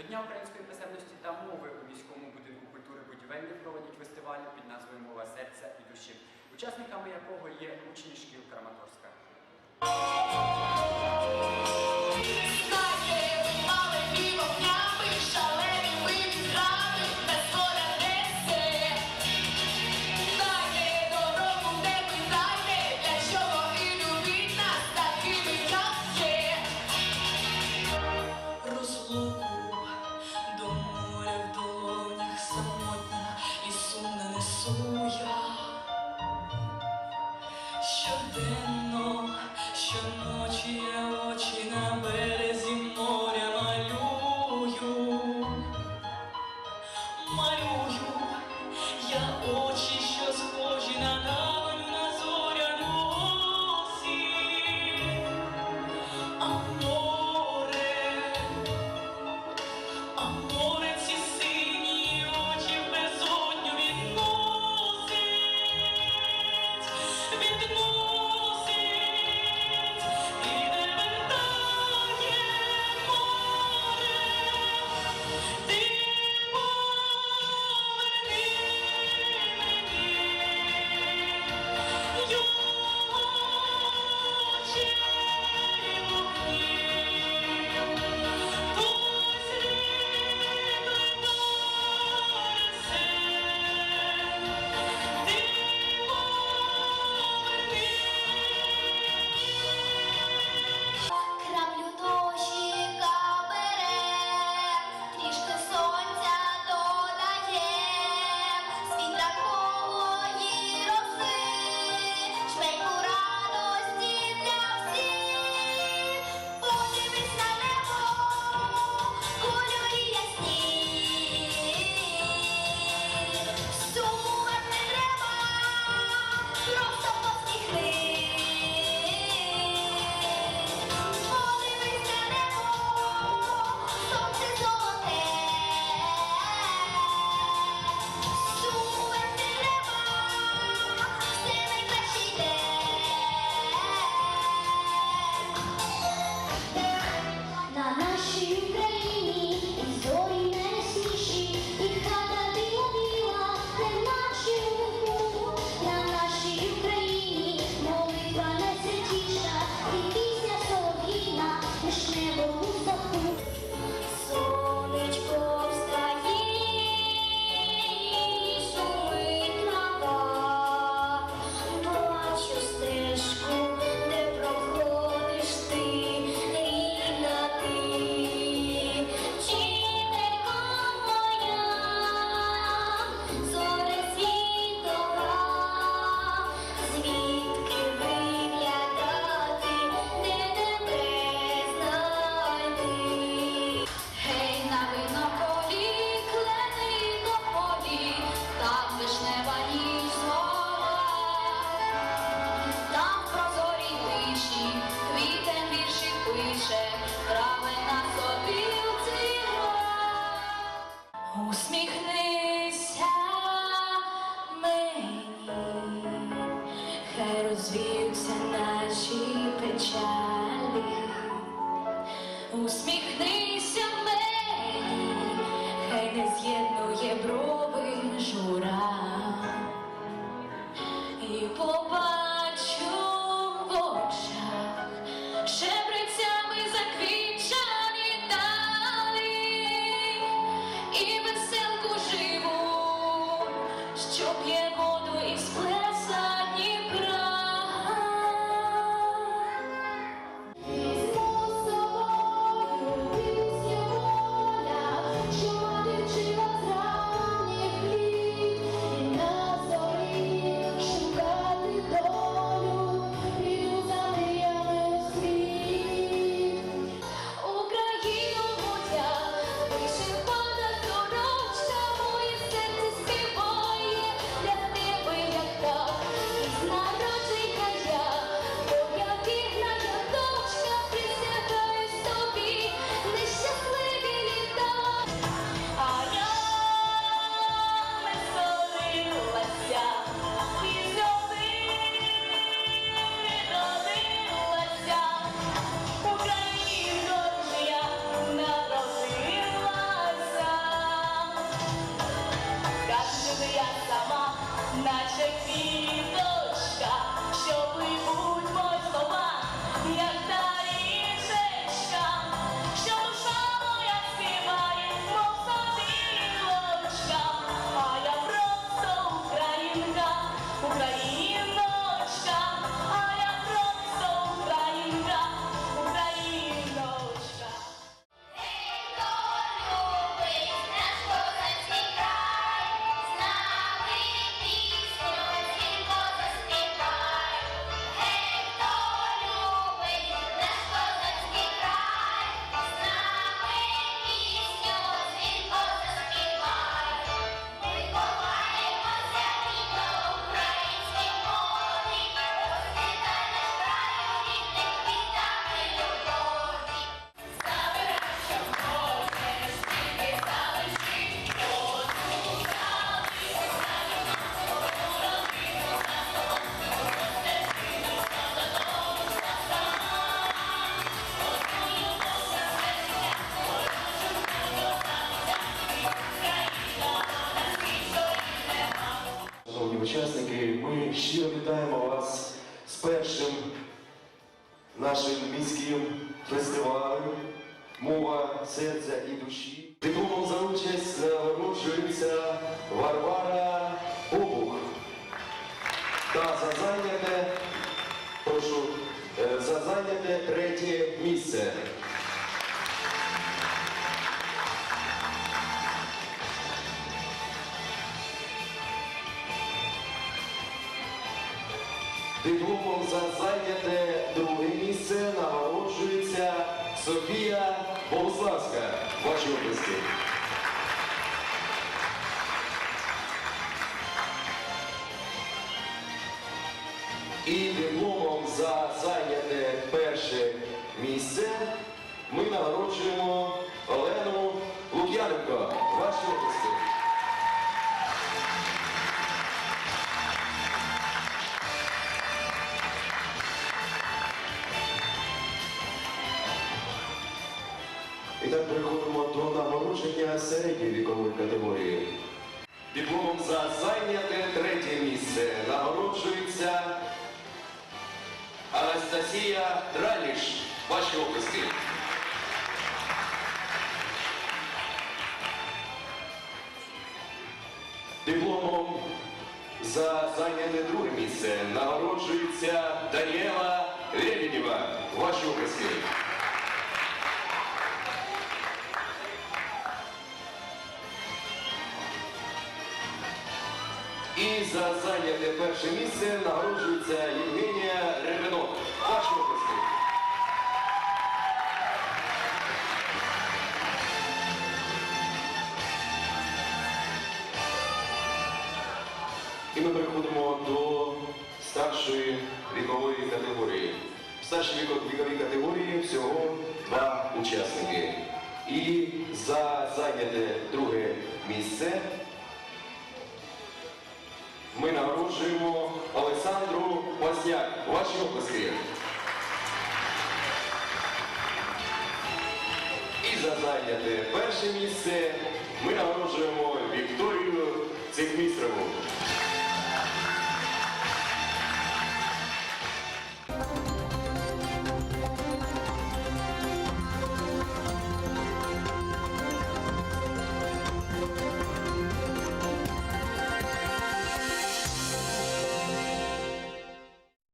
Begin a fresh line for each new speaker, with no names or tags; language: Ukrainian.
До Дня української писемності та мови у міському будинку культури будівельних проводять фестиваль під назвою Мова серця і душі, учасниками якого є учні шкіл Краматорська.
Зміються наші
печалі, усміхнися мені, хай не з'єднує брови жура і побачить. Наша квіточка, що
пливуть. Варвара Обух. Та за зайняте, прошу, е, за зайняте третє місце. Дипломом за зайняте друге місце нагороджується Софія Богославська. Ваші області. За зайняте перше місце ми нагороджуємо Олену Лук'яненко. Ваші області. І так переходимо до нагородження середньої вікової категорії. Дипломом за зайняте третє місце нагороджується Анастасія Драліш. Ваші описки. Дипломом за зайняте друге місце нагороджується Даніела Лебедєва. Ваші описки. І за зайняте перше місце нагороджується Євгенія Ревенок. Ваші області. І ми переходимо до старшої вікової категорії. В старшій віковій категорії всього два учасники. І за зайняте друге місце ми нагороджуємо Олександру Пасняк. Ваші оплески. І за зайняте перше місце ми нагороджуємо Вікторію Цехмістрову.